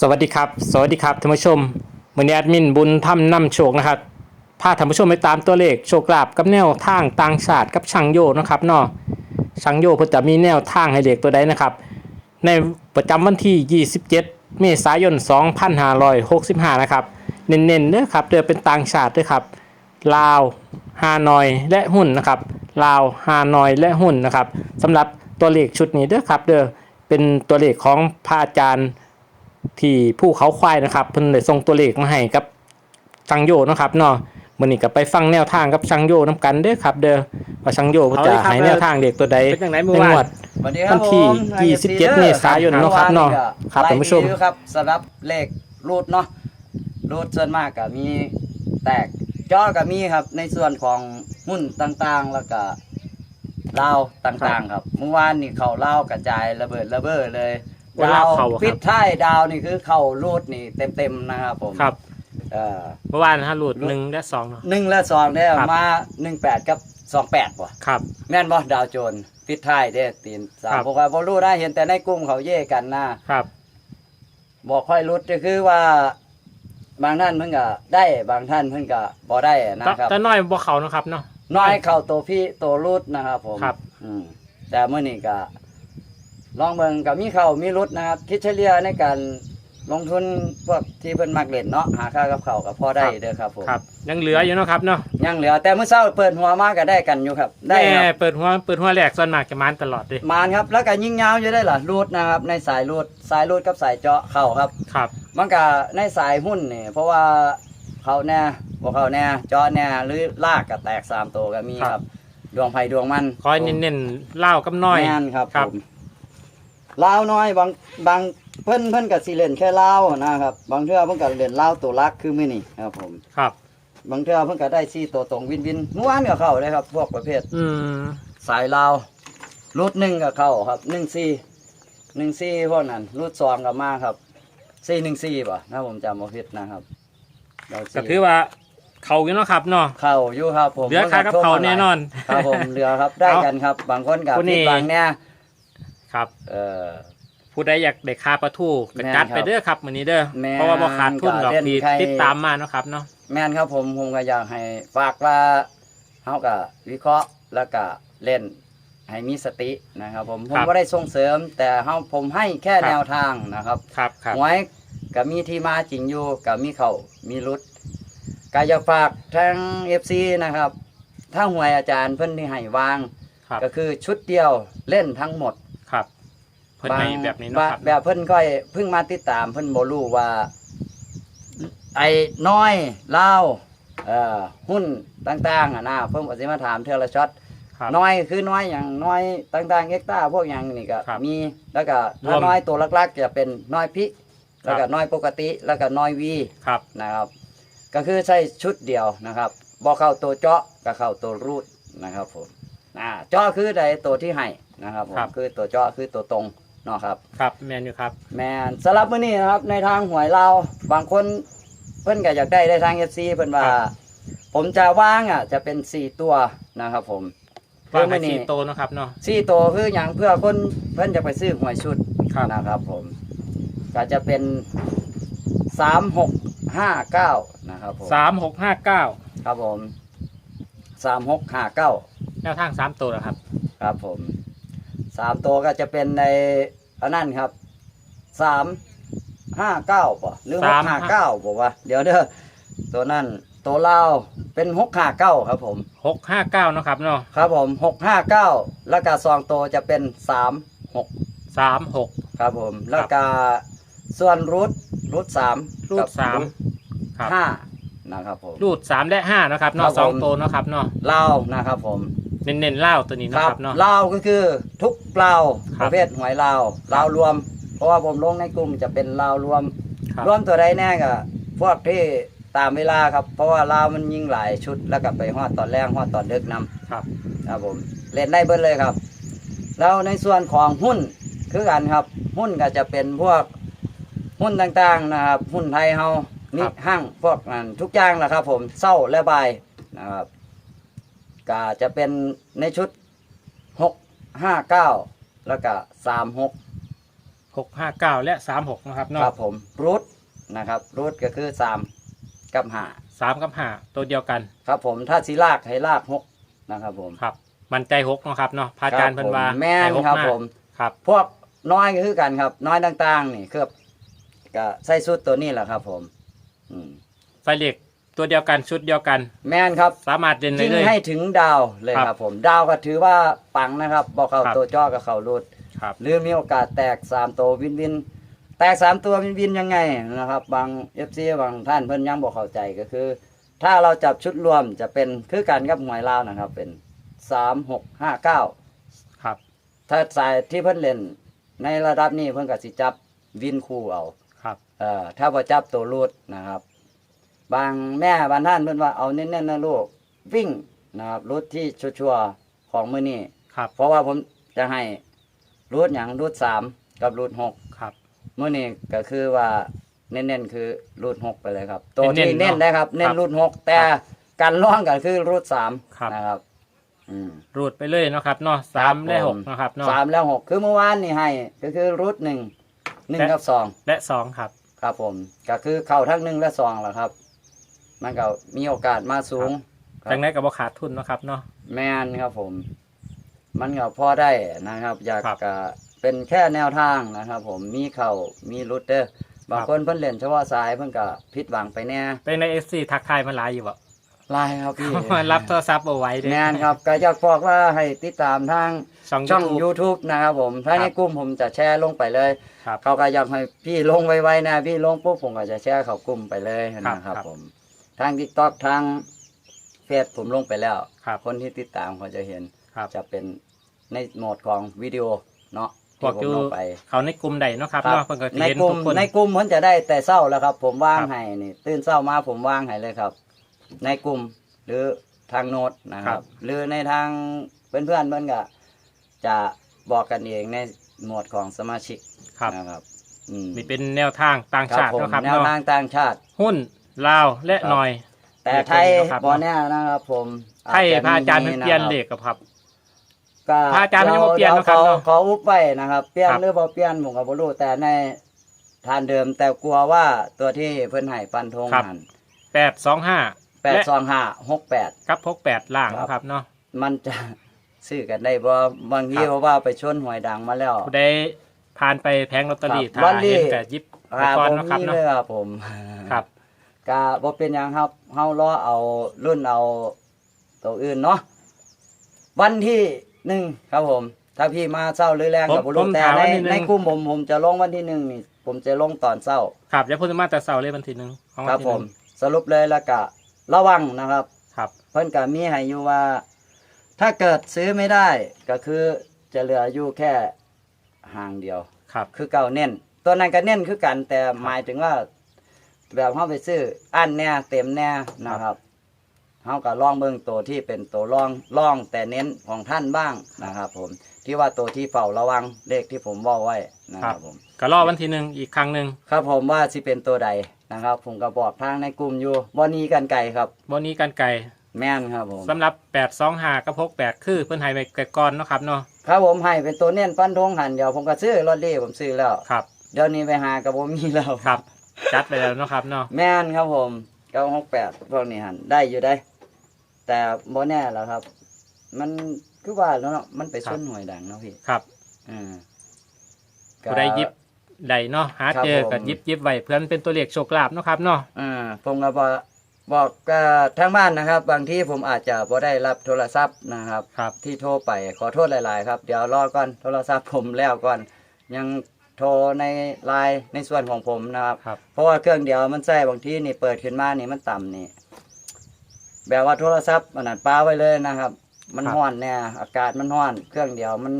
สวัสดีครับ สวัสดีครับท่านผู้ชมวันนี้แอดมินบุญทำนำโชคนะครับพาท่านผู้ชมไปตามตัวเลขโชคลาภกับแนวทางต่างชาติกับช่างโยนะครับเนาะช่างโยเพิ่นจะมีแนวทางให้เด็กตัวใดนะครับ ในประจำวันที่ 27 เมษายน 2565 นะครับเน้นๆเด้อครับเดือเป็นต่างชาติด้วยครับลาวฮานอยและหุ้นนะครับลาวฮานอยและหุ้นนะครับสำหรับตัวเลขชุดนี้เด้อครับเด้อเป็นตัวเลขของพระอาจารย์ ที่ผู้เขาควายนะครับเพิ่นได้ส่งตัวเลขมาให้กับชังโยนะครับเนาะมื้อนี้ก็ไปฟังแนวทางกับชังโยนํกันเด้อครับ เด้อว่าชังโยเพิ่นจะเอาเลยครับ ให้แนวทางเด็กตัวใดเป็นจังไหนเมื่อในวานงวดสวัสดีครับวันที่ผม27เมษายนเนาะครับเนาะครับท่านผู้ชมไล่ครับสำหรับเลขรูดเนาะรูดส่วนมากก็มีแตกจอก็มีครับ ในส่วนของหุ้นต่างๆแล้วก็ลาวต่างๆ ครับเมื่อวานนี่เขาเล่าวกระจายระเบิดระเบ้อเลย ว่าดาวเข้าอะครับ ปิดท้ายดาวนี่คือเข้ารูดนี่เต็มๆนะครับผมครับเออเมื่อวานนะฮะหลุด1และ2เนาะ หนึ่งและสองเนี่ยครับ มาหนึ่งแปดกับสองแปดป่ะครับ แม่นบ่ดาวโจนปิดท้ายเด้ตีนสาครัมบพวกว่าบ่รู้ได้เห็นแต่ในกลุ่มเขาเย่กันนะ ครับ บอกค่อยรุดก็คือว่า บางท่านเพิ่นก็ได้บางท่านเพิ่นก็บ่ได้นะแต่ครับ แต่น้อยบ่เขาเนาะครับเนาะ น้อยเข้าตัวพี่ตัวรุดนะครับผมครับ อืมแต่มื้อนี้ก็ ลองเบิ่งก็มีเข้ามีรุดนะครับคิดเฉลี่ยในการลงทุนพวกที่เพิ่นมักเล่นเนาะหาค่ากับเขาวก็พอได้เด้อครับผมครับ ยังเหลืออยู่เนาะครับเนาะยังเหลือแต่มื้อเช้าเปิดหัวมาก็ได้กันอยู่ครับ ได้แม่ครับเปิดหัวเปิดหัวแรกส่วนมากจะมานตลอดเด้มานครับแล้วก็ยิ่งยาวอยู่ได้ล่ะรูดนะครับในสายรูดสายรูดกับสายเจาะเข้าครับ ครับ มันก็ในสายหุ้นนี่เพราะว่าเขาแน่บ่เขาแน่เจาะแน่หรือลากก็แตกสามตัวก็มีครับดวงไผ่ดวงมันคอยเน้นๆเล่ากับน้อย แม่นครับครับ ผม ลาวน้อยบางบางเพิ่นเพิ่นก็สิเล่นแค่ลาวนะครับ บางเทื่อเพิ่นก็เล่นลาวตัวลักคือมื้อนี้ครับผม ครับ บางเทื่อเพิ่นก็ได้ซี่ตัวตรงวินวินเมื่อวานก็เข้าเลยครับ พวกประเภทอืมสายลาวรูดหนึ่งก็เข้าครับหนึ่งสี่หนึ่งสี่พวกนั้นรูดสองก็มาครับสี่หนึ่งสี่ป่ะถ้าผมจำไม่ผิดนะครับเราก็ถือว่าเขาอยู่เนาะครับเนาะ เข้าอยู่ครับผมเหลือค่ากับเขาแน่นอน ครับผมเหลือครับได้กันครับ บางคนกับผู้นี้ ผิดบางเนี่ย ครับเออผู้ใดอยากได้ค่าปลาทูก็แม่นจัดครับไปเด้อครับมื้อนี้เด้อแม่นเพราะว่าบ่ขาดทุนดอกก็เล่นที่ใคร ติดตามมาเนาะครับเนาะแม่นครับผมผมก็อยากให้ฝากว่าเขาก็วิเคราะห์แล้วก็เล่นให้มีสตินะครับ ผมผมก็ได้ส่งเสริม แต่เขาผมให้แค่แนวทางนะครับ ครับครับหวยก็มีที่มาจริงอยู่ก็มีเขามีรุดก็อยากฝากทั้ง FC นะครับ ถ้าหวยอาจารย์เพิ่นที่ให้วาง ครับ ก็คือชุดเดียวเล่นทั้งหมดครับเพิ่นให้แบบนี้เนาะครับแบบเพิ่นก็เพิ่งมาติดตามเพิ่นบ่รู้ว่า ไอ้น้อยเล่าวเอ่อหุ้นต่างๆอะนะเพิ่นก็สิมาถามเทื่อละช็อตครับ น้อยคือน้อยอย่างน้อยต่างๆเอ็กต้าพวกอย่างนี่ก็ครับมีแล้วก็รถ้าวมน้อยตัวลักๆจะเป็นน้อยพิแล้วก็ครับน้อยปกติแล้วก็น้อยวีครับ นะครับ ก็คือใช้ชุดเดียวนะครับบ่เข้าตัวเจาะก็เข้าตัวรูดนะครับผมอ่าเจาะคือใดตัวที่ให้นะครับผมคือตัวเจาะคือตัวตรง เนาะครับ ครับแม่นอยู่ครับ แมนสำหรับมื้อนี้นะครับในทางหวยเราวบางคนเพิ่นก็อยากได้ได้ทาง FC เพิ่นว่า ครับ ผมจะว่างอะจะเป็นสี่ตัวนะครับผมวางมื้ให้อสี่นี้โตเนาะครับเนาะสี่ตัวคืออย่างเพื่อคนเพิ่นจะไปซื้อหวยชุดครับนะครับผมก็จะเป็นสามหกห้าเก้านะครับผม สามหกห้าเก้าครับผมสามหกห้าเก้าแนวทางสามตัวแล้วครับ ครับผม สามตัวก็จะเป็นในอันนั้นครับสามห้าเก้าป่ะหรือหกสามห้าเก้าบอกว่า เดี๋ยวเด้อตัวนั้นตัวเล่าวเป็นหกห้าเก้าครับผม หกห้าเก้าเนาะครับเนาะครับผมหกห้าเก้าแล้วก็ซองตัวจะเป็นสามหกสามหก ครับผม แล้วก็ส่วนรูทรูทสามรูดสามครับ ห้านะครับผม รูดสามและห้าเนาะครับครัเนาะบผม สองตัวเนาะครับเนาะเล่าวนะครับผมเน้นๆเล่าตัวนี้คเนาะรับครับเนาะ เล่าวก็คือทุก เปล่าคปรับระเภทหวยลาวลาวรวม เพราะว่าผมลงในกลุ่มจะเป็นลาวรวม ครับ รวมตัวใดแน่ก็พวกที่ตามเวลาครับ เพราะว่าลาวมันยิงหลายชุดแล้วก็ไปฮอดตอนแรกฮอดตอนดึกนำ ครับ ครับผมเล่นได้เบิดเลยครับ แล้วในส่วนของหุ้นคือกันครับ หุ้นก็จะเป็นพวกหุ้นต่างๆนะครับ หุ้นไทยเฮานี่ห้างพวกนั้นทุกอย่างแหละครับ ผมเศร้าและบายนะครับก็จะเป็นในชุด หกห้าเก้าแล้วก็สามหกหกห้าเก้าและสามหกนะครับคเนาะรับผมรูทนะครับรูทก็คือสามกับห้าสามกับห้าตัวเดียวกันครับผมถ้าสีลากให้ลากหกนะครับผมครับ มันใจหกเนาะครับเนาะพระอาจารย์เพิ่นว่าครับผมแม่นให้หกครับาผม ครับ พวกน้อยก็คือกันครับ น้อยต่างๆ นี่คือก็ใส่สุดตัวนี้แหละครับผม อืม ไฟเหล็ก ตัวเดียวกันชุดเดียวกัน แม่นครับสามารถเด่นได้ยิ่งเลย ให้ถึงดาวเลยครับ ครับผมดาวก็ถือว่าปังนะครับบอกเขาครับ ตัวจ้อกับเขารุดครับ หรือมีโอกาสแตกสามตัววินวิน แตกสามตัววินวินยังไงนะครับ บางเอฟซีบางท่านเพิ่นยังบอกเข้าใจก็คือ ถ้าเราจับชุดรวมจะเป็นคือกันกับหวยลาวนะครับ เป็นสามหกห้าเก้า ครับถ้าสายที่เพิ่นเล่นในระดับนี้เพิ่นก็สิจับวินคู่เอา ครับ เอ่อถ้าบ่จับตัวรูดนะครับ บางแม่บางท่านเพิ่นว่าเอาเน้นๆนะลูกวิ่งนะครับรูดที่ชัวร์ๆของมื้อนี้ครับ เพราะว่าผมจะให้รูดหยังรูดสามกับรูดหกครับ มื้อนี้ก็คือว่าเน้นๆคือรูดหกไปเลยครับ ตัวเน้ที่นๆเน้นเนาะได้ครับ เน้คนรับรูดหกแต่การล่องก็คือรูดสามครับนะครับอืมรูดไปเลยเนาะครับเนาะสามและหกนะครับเนาะสามแล้วหกคือเมื่อวานนี่ให้ ก็คือรูดหนึ่งหนึ่งและกับสองและสองครับ ครับผม ก็คือเข้าทั้งหนึ่งและสองแหละครับ มันก็มีโอกาสมาสูง ครับ จังได้กับบ่ขาดทุนเนาะครับเนาะ แมนครับผม มันก็พอได้นะครับ อยากครับจะเป็นแค่แนวทางนะครับ ผมมีเข่ามีรุดเด้อบางครับ คนเพิ่นเล่นเฉพาะสายเพิ่นก็ผิดหวังไปแน่เป็นในเอฟซีทักทายมาหลายอยู่บ่ ลายครับพี่ รับโทรศัพท์เอาไว้เด้แมนครับก็อยากบอกว่าให้ติดตามทางช่อง ช่อง YouTube YouTube นะครับผมถ้าครับในกลุ่มผมจะแชร์ลงไปเลย ครับ เขาก็อยากให้พี่ลงไวๆนะ พี่ลงปุ๊บผมก็จะแชร์เข้ากลุ่มไปเลยนะครับครับ ผม ทาง TikTok ทางเฟซผมลงไปแล้วครับคนที่ติดตามเขาจะเห็นครับจะเป็นในโหมดของวิดีโอเนาะพวกที่อผมยู่ลงไปเขาในกลุ่มใดเนาะครับครับเนาะเพิ่นก็สิในเห็นกลุ่ทุมกคนในกลุ่มมันจะได้แต่เศร้าแล้วครับ ผมว่างครับให้นี่ตื่นเศร้ามาผมว่างให้เลยครับ ในกลุ่มหรือทางโน้ตนะคครัรับบหรือในทางเพื่อนเพื่อนๆเพื่อนก็จะบอกกันเองในโหมดของสมาชิกครับนะครับอืมนี่เป็นแนวทางต่างครับชาติผมเนาะครับแนวเนาะทางต่างชาติ หุ้น ลาวและครับ หน่อย แต่ไทยเด็กคนนี้นะครับ บอแน่นะครับ ผมไทยจจะพระอาจารย์มีเพิ่นเปลี่ยนนะครับเลขกับครับ ก็พระอาจารย์ไม่ได้มาเปลี่ยนดี๋วนะครับขอเนาะขออุบไว้นะครับ เปลี่ยนครับ หรือบ่เปลี่ยนผมก็บ่รู้แต่ในทานเดิมแต่กลัวว่าตัวที่เพิ่นให้ปันธงครับหันแปดสองห้าแปดสองห้าหกแปด กับพกแปดล่างครับ นะครับเนาะ มันจะ ซื้อกันได้บ่บางทีครับ เพราะว่าไปชนหวยดังมาแล้ว ผู้ใดผ่านไปแผงลอตเตอรี่ครับถ้าวันนี้ เห็นก็หยิบไปอ่าก่อนผมเนาะครับมีเนาะเลยครับผม ครับ ก็บ่เป็นหยังครับเฮารอเอารุ่นเอาตัวอื่นเนาะวันที่หนึ่งครับผม ถ้าพี่มาเศร้าหรือแรงผมกับบ่ผรู้มแต่ถามในวันที่หนึ่ง ในกลุ่มผมผมจะลงวันที่หนึ่งนี่ผมจะลงตอนเศร้า ครับเดี๋ยวพูดมาแต่เสาร์เลยวันที่หนึ่งของควัรันบที่ผหมนึ่งสรุปเลยแล้วก็ระวังนะครับ ครับ เพิ่นก็มีให้อยู่ว่า ถ้าเกิดซื้อไม่ได้ก็คือจะเหลืออยู่แค่ห่างเดียว ครับ คือเก่าเน้น ตัวนั้นก็เน้นคือกันแต่หมายถึงว่า แบบเฮาไปซื้ออันแน่เต็มแน่นะครับเฮาก็ลองเบิ่งตัวที่เป็นตัวรองรองแต่เน้นของท่านบ้างนะครับ ผมที่ว่าตัวที่เฝ้าระวังเลขที่ผมบอกไว้นะครับผมก็รอวันที่หนึ่งอีกครั้งหนึ่งครับผมว่าสิเป็นตัวใดนะครับ ผมก็บอกทางในกลุ่มอยู่บ่หนี้กันไกลครับวันนี้กันไก่แม่นครับผมสำหรับแปดสองห้ากับพกแปดคือเพิ่นให้ไปไก่ก่อนเนาะครับเนาะครับผมให้เป็นตัวเน้นฟันธงหันเดี๋ยวผมก็ซื้อลอตเตอรี่ผมซื้อแล้วครับเดี๋ยวนี้ไปหากับผมมีแล้วครับ จัดไปแล้วเนาะครับเนาะแม่นครับผมเก้าหกแปดพวกนี้หันได้อยู่ได้ แต่โมแน่แล้วครับ มันคือว่าแล้วเนาะมันไปชนหวยดังเนาะพี่ครับอืมผู้ใดหยิบใดเนาะหาครับเจอผมก็หยิบหยิบไว้เพื่อนเป็นตัวเลขโชคลาภเนาะครับเนาะอ่าผมก็บอกบอกกับทางบ้านนะครับ บางที่ผมอาจจะบ่ได้รับโทรศัพท์นะครับ ครับ ที่โทรไปขอโทษหลาย ๆ ครับ เดี๋ยวรอก่อนโทรศัพท์ผมแล้วก่อน ยัง โทรในไลน์ในส่วนของผมนะครับ ครับ เพราะว่าเครื่องเดียวมันใส่บางทีนี่เปิดขึ้นมานี่มันต่ำนี่ แบบว่าโทรศัพท์มันนัดป้าไว้เลยนะครับ มันครับ ห้อนเนี่ยอากาศมันห้อน เครื่องเดียวมัน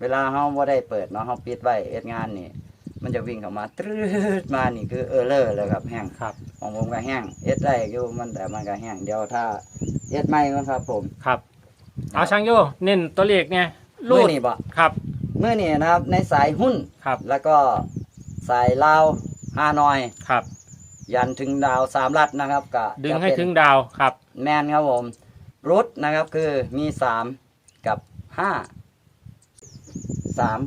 เวลาเฮาบ่ได้เปิดเนาะเฮาปิดไว้เอ็ดงานนี่ มันจะวิ่งเข้ามาตรืดมานี่คือเออเลอร์เลยครับแห้ง ครับของผมก็แห้งเอ็ดได้อยู่มันแต่มันก็แห้งเดียวถ้าเอ็ดไม่ก็ครับผม ครับ เอาช่างโยเน้นตัวเลขเนี่ยรูมื้อดนี้บ่ครับ มื้อนี้นะครับ ในสายหุ้นครับ แล้วก็สายลาวฮานอย ครับ ยันถึงดาวสามลัดนะครับก็ดึงจะให้เป็นถึงดาวครับ แมนครับผม รุดนะครับคือมีสามกับห้าสาม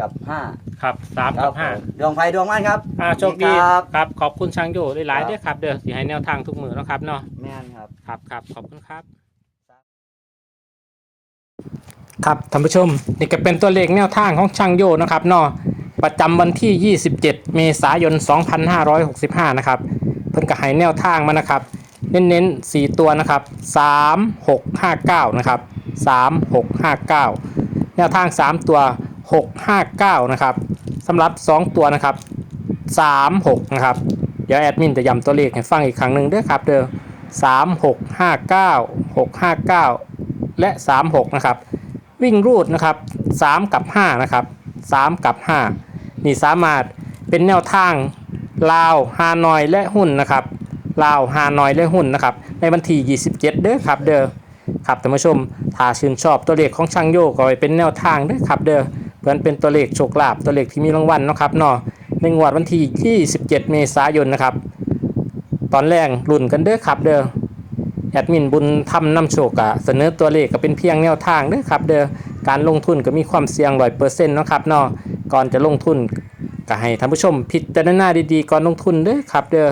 กับกับห้าครับสามคกัรับบห้าผมดวงไฟดวงมันครับอ่าโชคดีครับ ครับ ขอบคุณช่างโยหลายๆครับด้วยครับ เด้อที่ให้แนวทางทุกมือเนาะครับเนาะแม่นครับ ครับครับขอบคุณครับ ครับท่านผู้ชมนี่ก็เป็นตัวเลขแนวทางของช่างโยนะครับเนาะประจำวันที่ 27 เมษายน 2565 นะครับ เพิ่นก็ให้แนวทางมานะครับ เน้นๆ 4 ตัวนะครับ 3 6 5 9 นะครับ 3 6 5 9 แนวทาง 3 ตัว 6 5 9 นะครับสำหรับ 2 ตัวนะครับ 3 6 นะครับ เดี๋ยวแอดมินจะย้ำตัวเลขให้ฟังอีกครั้งหนึ่งด้อครับเด้อ3 6 5 9 6 5 9 และ 3 6 นะครับ วิ่งรูดนะครับ 3 กับ 5 นะครับ 3 กับ 5 นี่สามารถเป็นแนวทางลาวฮานอยและหุ้นนะครับลาวฮานอยและหุ้นนะครับ ในวันที่27 เด้อครับ เด้อครับท่านผู้ชมถ้าชื่นชอบตัวเลขของช่างโยก็ไว้เป็นแนวทางเด้อครับ เด้อเพื่อนเป็นตัวเลขโชคลาภตัวเลขที่มีรางวัลนะครับเนาะในงวดวันที่ 27 เมษายนนะครับ ตอนแรกรุ่นกันเด้อครับเด้อ แอดมินบุญทำน้ำโชคอะเสนอตัวเลขก็เป็นเพียงแนวทางเด้อครับ เด้อการลงทุนก็มีความเสี่ยงร้อยเปอร์เซ็นต์นะครับเนาะก่อนจะลงทุนก็ให้ท่านผู้ชมพิจารณาดีๆก่อนลงทุนเด้อครับเด้อ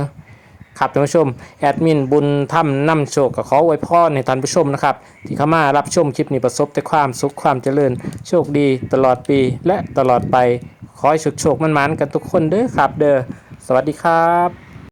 ครับท่านผู้ชมแอดมินบุญทำน้ำโชคก็ขออวยพรในท่านผู้ชมนะครับ ที่เข้ามารับชมคลิปนี้ประสบแต่ความสุขความเจริญ โชคดีตลอดปีและตลอดไปขอให้โชคโชคๆมันๆกันทุกคนเด้อครับ เด้อสวัสดีครับ